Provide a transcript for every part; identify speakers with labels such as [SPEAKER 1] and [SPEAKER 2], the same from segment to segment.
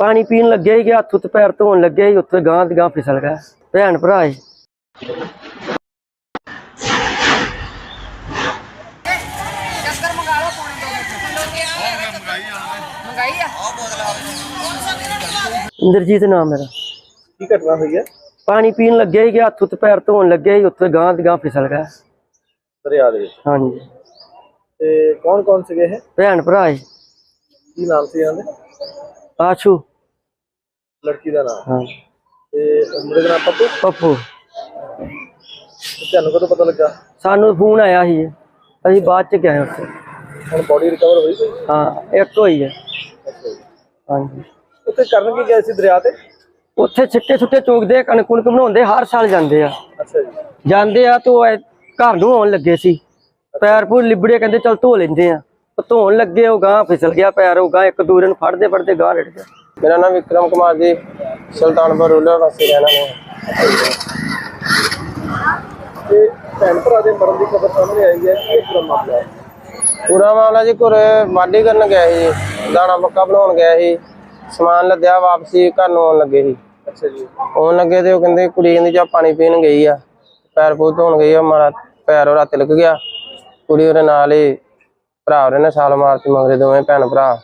[SPEAKER 1] ਪਾਣੀ ਪੀਣ ਲੱਗੇ ਹੀ ਹੱਥ ਉੱਤੇ ਪੈਰ ਧੋਣ ਲੱਗੇ ਹੀ ਉੱਥੇ ਗਾਂ ਗਾਂ ਫਿਸਲ ਗਿਆ। ਭੈਣ ਭਰਾ
[SPEAKER 2] ਆ
[SPEAKER 1] ਇੰਦਰਜੀਤ ਨਾਮ ਮੇਰਾ।
[SPEAKER 3] ਕੀ ਘਟਨਾ ਹੋਈ ਹੈ?
[SPEAKER 1] ਪਾਣੀ ਪੀਣ ਲੱਗੇ ਹੀ ਹੱਥ ਉੱਤੇ ਪੈਰ ਧੋਣ ਲੱਗੇ ਹੀ ਉੱਥੇ ਗਾਂ ਦੀ ਗਾਂ ਫਿਸਲ ਗਿਆ।
[SPEAKER 3] ਦਰਿਆ ਦੇ ਵਿੱਚ।
[SPEAKER 1] ਹਾਂਜੀ।
[SPEAKER 3] ਤੇ ਕੌਣ ਕੌਣ ਸੀਗੇ ਇਹ?
[SPEAKER 1] ਭੈਣ ਭਰਾ ਸੀ
[SPEAKER 3] ਕੀ ਨਾਮ ਸੀ ਇਹਨਾਂ ਦੇ?
[SPEAKER 1] ਆਸ਼ੂ।
[SPEAKER 3] ਲੜਕੀ ਦਾ ਨਾਮ।
[SPEAKER 1] ਹਾਂ।
[SPEAKER 3] ਤੇ ਮੁੰਡੇ ਦਾ ਨਾਮ ਪੱਪੂ?
[SPEAKER 1] ਪੱਪੂ।
[SPEAKER 3] ਤੇ ਤੁਹਾਨੂੰ ਕਦੋਂ ਪਤਾ ਲੱਗਾ?
[SPEAKER 1] ਸਾਨੂੰ ਫੋਨ ਆਇਆ ਸੀ। ਅਸੀਂ ਬਾਅਦ ਚ ਗਏ ਉੱਥੇ।
[SPEAKER 3] ਹੁਣ ਬੋਡੀ ਰਿਕਵਰ ਹੋਈ ਕੋਈ?
[SPEAKER 1] ਹਾਂ ਇੱਕ ਹੋਈ ਹੈ।
[SPEAKER 3] ਅੱਛਾ ਜੀ।
[SPEAKER 1] ਹਾਂਜੀ।
[SPEAKER 3] ਉੱਥੇ ਕਰਨ ਕੀ ਗਏ ਸੀ ਦਰਿਆ ਤੇ?
[SPEAKER 1] ਉੱਥੇ ਛਿੱਟੇ ਛੁੱਟੇ ਚੋਕਦੇ ਕਣਕ ਕੁਣਕ ਬਣਾਉਂਦੇ ਹਰ ਸਾਲ ਜਾਂਦੇ ਆ।
[SPEAKER 3] ਅੱਛਾ ਜੀ।
[SPEAKER 1] ਜਾਂਦੇ ਆ ਤੋਂ ਘਰ ਨੂੰ ਆਉਣ ਲੱਗੇ ਸੀ। ਪੈਰ ਪੂਰ ਲਿਬੜੇ ਕਹਿੰਦੇ ਚਲ ਧੋ ਲੈਂਦੇ ਆ। ਧੋਣ ਲੱਗੇ ਉਹ ਗਾਂ ਫਿਸਲ ਗਿਆ ਪੈਰ ਉਹ ਗਾਂ ਇੱਕ ਦੂਰੇ ਨੂੰ ਫੜਦੇ ਫੜਦੇ ਗਾਂ ਰੜ ਗਿਆ।
[SPEAKER 4] ਮੇਰਾ ਨਾਮ ਵਿਕਰਮ ਕੁਮਾਰ ਜੀ ਸੁਲਤਾਨਪੁਰ ਰੂਲਰ ਵਾਸੀ ਰਹਿਣਾ ਮੈਂ
[SPEAKER 3] ਤੇ ਭੈਣ ਭਰਾ ਦੇ ਮਰਨ ਦੀ ਖਬਰ ਸਾਹਮਣੇ ਆਈ ਹੈ ਇਹ ਪੂਰਾ ਮਾਮਲਾ ਹੈ?
[SPEAKER 4] ਪੂਰਾ ਮਾਮਲਾ ਜੀ ਘਰੇ ਵਾਢੀ ਕਰਨ ਗਿਆ ਸੀ ਜੀ। ਦਾਣਾ ਪੱਕਾ ਬਣਾਉਣ ਗਿਆ ਸੀ ਸਮਾਨ ਲੱਦਿਆ ਵਾਪਸੀ ਘਰ ਨੂੰ ਆਉਣ ਲੱਗੇ ਸੀ।
[SPEAKER 3] ਅੱਛਾ ਜੀ।
[SPEAKER 4] ਆਉਣ ਲੱਗੇ ਤੇ ਉਹ ਕਹਿੰਦੇ ਕੁੜੀ ਕਹਿੰਦੀ ਜਾ ਪਾਣੀ ਪੀਣ ਗਈ ਆ ਪੈਰ ਪੂਰ ਧੋਣ ਗਈ ਆ ਮਾਰਾ ਪੈਰ ਉਹਦਾ ਤਿਲਕ ਗਿਆ ਕੁੜੀ ਉਹਦੇ ਨਾਲ ਹੀ ਭਰਾ ਉਹਨੇ ਸਾਲ ਮਾਰਤੀ ਮਗਰੇ ਦੋਵੇਂ ਭੈਣ ਭਰਾ।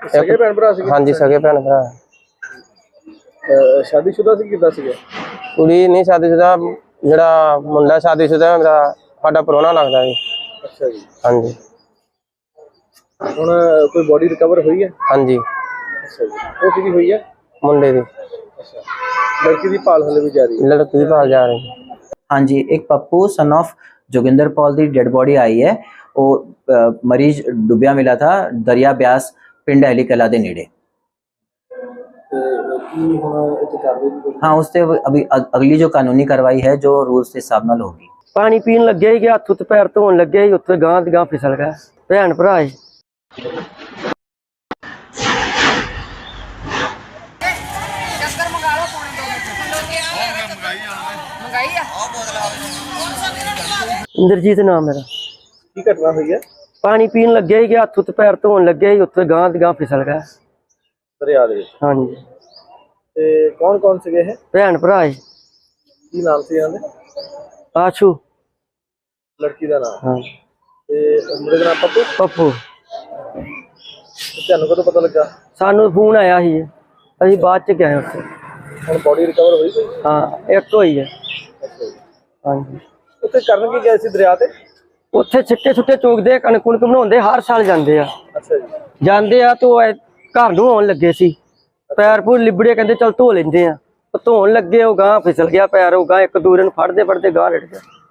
[SPEAKER 3] ਸਕੇ ਭੈਣ ਭਰਾ ਸੀ
[SPEAKER 4] ਹਾਂਜੀ ਸਕੇ ਭੈਣ ਭਰਾ।
[SPEAKER 3] ਸ਼ਾਦੀशुदा ਸੀ ਕਿਦਾਂ ਸੀਗਾ?
[SPEAKER 4] ਕੁੜੀ ਨਹੀਂ ਸ਼ਾਦੀशुदा ਜਿਹੜਾ ਮੁੰਡਾ ਸ਼ਾਦੀशुदा ਮੇਰਾ ਸਾਡਾ ਪਰੋਣਾ ਲੱਗਦਾ ਜੀ। ਹਾਂਜੀ।
[SPEAKER 3] ਹੁਣ ਕੋਈ ਬੋਡੀ ਰਿਕਵਰ ਹੋਈ ਹੈ?
[SPEAKER 4] ਹਾਂਜੀ।
[SPEAKER 3] ਉਹ ਕਿਹਦੀ ਹੋਈ ਹੈ?
[SPEAKER 4] ਮੁੰਡੇ ਦੀ।
[SPEAKER 3] ਅੱਛਾ। ਲੜਕੀ ਦੀ ਭਾਲ ਹਲੇ ਵੀ ਜਾਰੀ ਹੈ।
[SPEAKER 4] ਲੜਕੀ ਦੀ ਪਾਲ ਜਾ ਰਹੀ ਹੈ।
[SPEAKER 5] ਹਾਂਜੀ ਇੱਕ Pappu son of Joginder Paul the dead body आई है वो अ, मरीज डूबिया मिला था दरिया ब्यास पिंड अहली कला दे नेड़े
[SPEAKER 3] ਤੇ ਕੀ ਹੁਣ ਇੱਥੇ ਕਾਰਵਾਈ ਦੀ ਕੋਈ
[SPEAKER 5] हाँ उससे अभी अग- अगली जो कानूनी कार्रवाई है जो रूल्स के हिसाब नाल होगी
[SPEAKER 1] ਪਾਣੀ ਪੀਣ ਲੱਗੇ ਹੀ ਹੱਥ ਉੱਤੇ ਪੈਰ ਧੋਣ ਲੱਗੇ ਹੀ ਉੱਥੇ ਗਾਂ ਦੀ ਗਾਂ ਫਿਸਲ ਗਿਆ ਭੈਣ ਭਰਾ
[SPEAKER 2] ਮੰਗਾਈ ਆ?
[SPEAKER 1] ਇੰਦਰਜੀਤ ਨਾਮ ਮੇਰਾ।
[SPEAKER 3] ਕੀ ਘਟਨਾ ਹੋਈ ਹੈ
[SPEAKER 1] ਪਾਣੀ ਪੀਣ ਲੱਗੇ ਹੀ ਹੱਥ ਉੱਤੇ ਪੈਰ ਧੋਣ ਲੱਗੇ ਹੀ ਉੱਥੇ ਗਾਂ ਦੀ ਗਾਂ ਫਿਸਲ ਗਿਆ।
[SPEAKER 3] ਦਰਿਆ ਦੇ ਵਿੱਚ।
[SPEAKER 1] ਹਾਂਜੀ।
[SPEAKER 3] ਤੇ ਕੌਣ ਕੌਣ ਸੀਗੇ ਇਹ?
[SPEAKER 1] ਭੈਣ ਭਰਾ ਸੀ
[SPEAKER 3] ਕੀ ਨਾਮ ਸੀ ਇਹਨਾਂ ਦੇ?
[SPEAKER 1] ਆਸ਼ੂ।
[SPEAKER 3] ਲੜਕੀ ਦਾ ਨਾਮ।
[SPEAKER 1] ਹਾਂ।
[SPEAKER 3] ਤੇ ਮੁੰਡੇ ਦਾ ਨਾਮ ਪੱਪੂ?
[SPEAKER 1] ਪੱਪੂ।
[SPEAKER 3] ਤੁਹਾਨੂੰ ਕਦੋਂ ਪਤਾ ਲੱਗਾ?
[SPEAKER 1] ਸਾਨੂੰ ਫੋਨ ਆਇਆ ਸੀ। ਅਸੀਂ ਬਾਅਦ ਚ ਗਏ ਉੱਥੇ।
[SPEAKER 3] ਹੁਣ ਬੋਡੀ ਰਿਕਵਰ ਹੋਈ ਕੋਈ?
[SPEAKER 1] ਹਾਂ ਇੱਕ ਹੋਈ ਹੈ। ਹਾਂਜੀ।
[SPEAKER 3] ਉੱਥੇ ਕਰਨ ਕੀ ਗਏ ਸੀ ਦਰਿਆ ਤੇ?
[SPEAKER 1] ਉੱਥੇ ਛਿੱਟੇ ਛੁੱਟੇ ਚੋਕਦੇ ਕਣਕ ਕੁਣਕ ਬਣਾਉਂਦੇ ਹਰ ਸਾਲ ਜਾਂਦੇ ਆ।
[SPEAKER 3] ਅੱਛਾ ਜੀ।
[SPEAKER 1] ਜਾਂਦੇ ਆ ਤੋਂ ਘਰ ਨੂੰ ਆਉਣ ਲੱਗੇ ਸੀ। ਪੈਰ ਪੂਰ ਲਿਬੜੇ ਕਹਿੰਦੇ ਚਲ ਧੋ ਲੈਂਦੇ ਆ। ਧੋਣ ਲੱਗੇ ਉਹ ਗਾਂ ਫਿਸਲ ਗਿਆ ਪੈਰ ਉਹ ਗਾਂ ਇੱਕ ਦੂਰੇ ਨੂੰ ਫੜਦੇ ਫੜਦੇ ਗਾਂ ਰੜ ਗਿਆ।